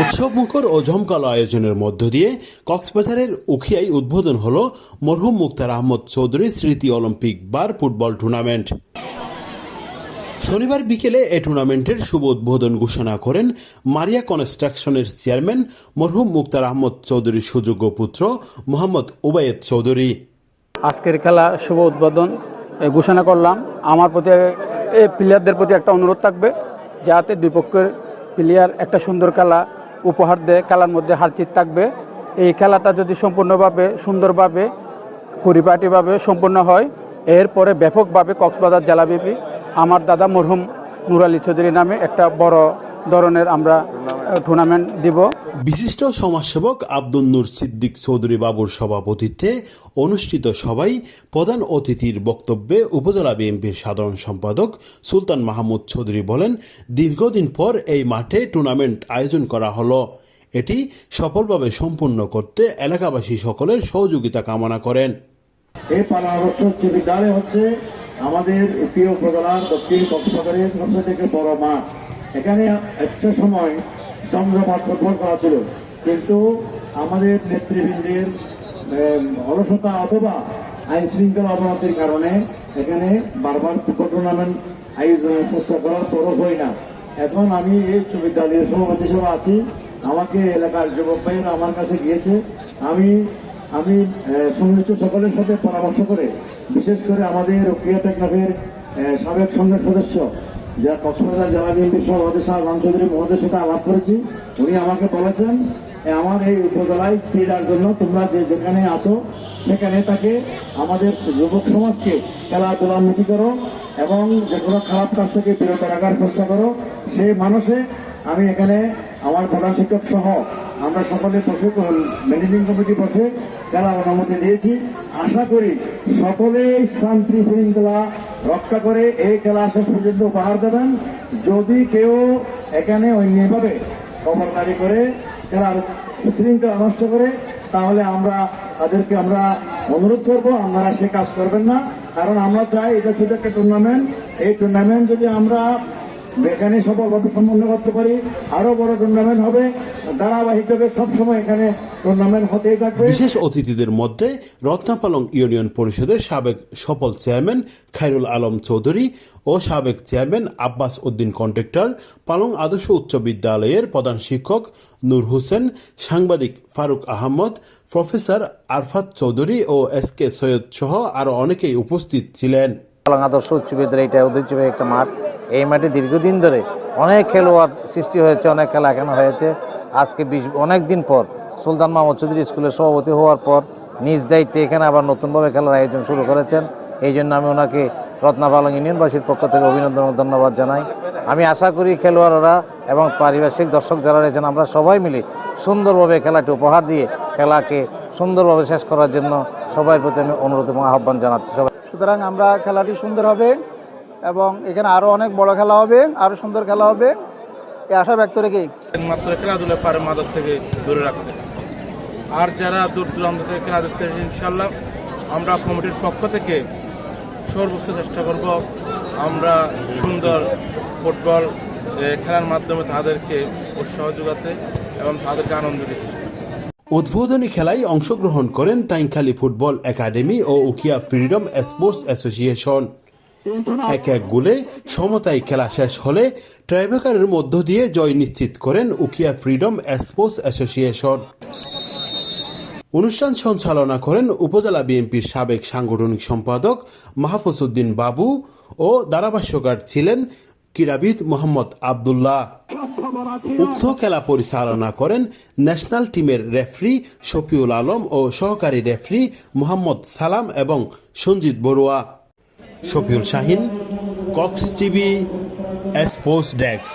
উৎসবমুখর ও জমকালো আয়োজনের মধ্য দিয়ে কক্সবাজারের উখিয়ায় উদ্বোধন হল মরহুম মুক্তার আহমদ চৌধুরী স্মৃতি অলিম্পিক বার ফুটবল টুর্নামেন্ট। শনিবার বিকেলে এ টুর্নামেন্টের শুভ উদ্বোধন ঘোষণা করেন মারিয়া কনস্ট্রাকশনের চেয়ারম্যান মরহুম মুক্তার আহমদ চৌধুরীর সুযোগ্য পুত্র মোহাম্মদ উবায়েদ চৌধুরী। আজকের খেলা শুভ উদ্বোধন ঘোষণা করলাম। আমার প্রতি প্লেয়ারদের প্রতি একটা অনুরোধ থাকবে, যাতে দুই পক্ষের প্লেয়ার একটা সুন্দর খেলা উপহার দেয়, খেলার মধ্যে হারচিত থাকবে। এই খেলাটা যদি সম্পূর্ণভাবে, সুন্দরভাবে, পরিপাটিভাবে সম্পূর্ণ হয়, এরপরে ব্যাপকভাবে কক্সবাজার জেলাব্যাপী আমার দাদা মরহুম নুর আলী চৌধুরী নামে একটা বড় ধরনের আমরা টুর্নামেন্ট দিব। বিশিষ্ট সমাজসেবক আব্দুল নূর সিদ্দিক চৌধুরী বাবুর সভাপতিত্বে অনুষ্ঠিত সভায় প্রধান অতিথির বক্তব্যে উপজেলা বিএনপির সাধারণ সম্পাদক সুলতান মাহমুদ চৌধুরী বলেন, দীর্ঘদিন পর এই মাঠে টুর্নামেন্ট আয়োজন করা হলো। এটি সফলভাবে সম্পূর্ণ করতে এলাকাবাসী সকলের সহযোগিতা কামনা করেন। এই বিদ্যালয় হচ্ছে, আমাদের প্রিয় দক্ষিণ কক্সবাজারের বড় মাঠ। এখানে একটা সময় চন্দ্রমাঠ ফুটবল করা ছিল। কিন্তু আমাদের নেতৃবৃন্দের অলসতা অথবা আইন শৃঙ্খলা অবনতির কারণে এখানে বারবার ফুটবল টুর্নামেন্ট আয়োজনের চেষ্টা করার পরও হয় না। এখন আমি এই বিদ্যালয়ের সভাপতি হিসেবে আছি। আমাকে এলাকার যুবক ভাইয়েরা আমার কাছে গিয়েছে। আমি আমি সংশ্লিষ্ট সকলের সাথে পরামর্শ করে, বিশেষ করে আমাদের ক্রিয়া টেকনাফের সাবেক সংসদ সদস্য যা কক্সবাজার জেলা বিএনপির সভাপতি শাহ রাম চৌধুরী মহোদয়ের সাথে আলাপ করেছি, উনি আমাকে বলেছেন আমার এই উপজেলায় ক্রীড়ার জন্য তোমরা যে যেখানে আছো, সেখানে তাকে আমাদের যুবক সমাজকে খেলাধুলান্বিতি করো এবং যে কোনো খারাপ কাজ থেকে বিরত রাখার চেষ্টা করো। সেই মানুষে, আমি এখানে আমার প্রধান শিক্ষক সহ আমরা সকলে বসে, ম্যানেজিং কমিটি বসে খেলার অনুমতি দিয়েছি। আশা করি সকলেই শান্তি শৃঙ্খলা রক্ষা করে এই খেলা শেষ পর্যন্ত উপহার দেবেন। যদি কেউ এখানে অন্যভাবে খবরদারি করে খেলার শৃঙ্খলা নষ্ট করে, তাহলে আমরা তাদেরকে আমরা অনুরোধ করব, আপনারা সে কাজ করবেন না। কারণ আমরা চাই এটা শুধু একটা টুর্নামেন্ট এই টুর্নামেন্ট যদি আমরা এখানে সফলভাবে সম্পন্ন করতে পারি। আরও বড় টুর্নামেন্ট হবে। ধারাবাহিকভাবে সবসময় এখানে টুর্নামেন্ট হতেই থাকবে। বিশেষ অতিথিদের মধ্যে রত্নাপালং ইউনিয়ন পরিষদের সাবেক সফল চেয়ারম্যান খাইরুল আলম চৌধুরী ও সাবেক চেয়ারম্যান আব্বাস উদ্দিন কন্ট্রাক্টর পালং আদর্শ উচ্চ বিদ্যালয়ের প্রধান শিক্ষক নূর হোসেন সাংবাদিক ফারুক আহমদ প্রফেসর আরফাত চৌধুরী ও এস কে সৈয়দ সহ আরও অনেকেই উপস্থিত ছিলেন। পালং আদর্শ উচ্চ বিদ্যালয় এটা ঐতিহ্যবাহী একটা মাঠ। এই মাঠে দীর্ঘদিন ধরে অনেক খেলোয়াড় সৃষ্টি হয়েছে, অনেক খেলা এখানে হয়েছে। আজকে বিশ অনেক দিন পর সুলতান মাহমুদ চৌধুরী স্কুলের সভাপতি হওয়ার পর নিজ দায়িত্বে এখানে আবার নতুনভাবে খেলার আয়োজন শুরু করেছেন। এই জন্য আমি ওনাকে রত্নাপালং ইউনিয়নবাসীর পক্ষ থেকে অভিনন্দন ও ধন্যবাদ জানাই। আমি আশা করি খেলোয়াড়রা এবং পারিপার্শ্বিক দর্শক যারা রয়েছেন, আমরা সবাই মিলে সুন্দরভাবে খেলাটি উপহার দিয়ে খেলাকে সুন্দরভাবে শেষ করার জন্য সবার প্রতি আমি অনুরোধ এবং আহ্বান জানাচ্ছি সবাই। সুতরাং আমরা খেলাটি সুন্দর হবে। এবং এখানে আরও অনেক বড় খেলা হবে আরও সুন্দর খেলা হবে। এই আশা ব্যক্ত রেখে মাত্র খেলাধুলা পারে মাদক থেকে দূরে রাখতে। আর যারা দূর দূরান্ত থেকে খেলা দেখতে এসেছে, ইনশাল্লাহ আমরা কমিটির পক্ষ থেকে সর্বোচ্চ চেষ্টা করব আমরা সুন্দর ফুটবল খেলার মাধ্যমে তাদেরকে উৎসাহ যোগাতে এবং তাদেরকে আনন্দ দিতে। উদ্বোধনী খেলায় অংশগ্রহণ করেন তাইংখালী ফুটবল একাডেমি ও উকিয়া ফ্রিডম স্পোর্টস অ্যাসোসিয়েশন। এক এক গোলে সমতায় খেলা শেষ হলে ট্রাইবেকারের মধ্য দিয়ে জয় নিশ্চিত করেন উকিয়া ফ্রিডম স্পোর্টস অ্যাসোসিয়েশন। অনুষ্ঠান সঞ্চালনা করেন উপজেলা বিএনপির সাবেক সাংগঠনিক সম্পাদক মাহফুজ উদ্দিন বাবু ও ধারাভাষ্যকার ছিলেন ক্রীড়াবিদ মোহাম্মদ আবদুল্লাহ। উক্ত খেলা পরিচালনা করেন ন্যাশনাল টিমের রেফরি শফিউল আলম ও সহকারী রেফরি মোহাম্মদ সালাম এবং Sanjit Barua. Shafiul Shahin Cox TV sports desk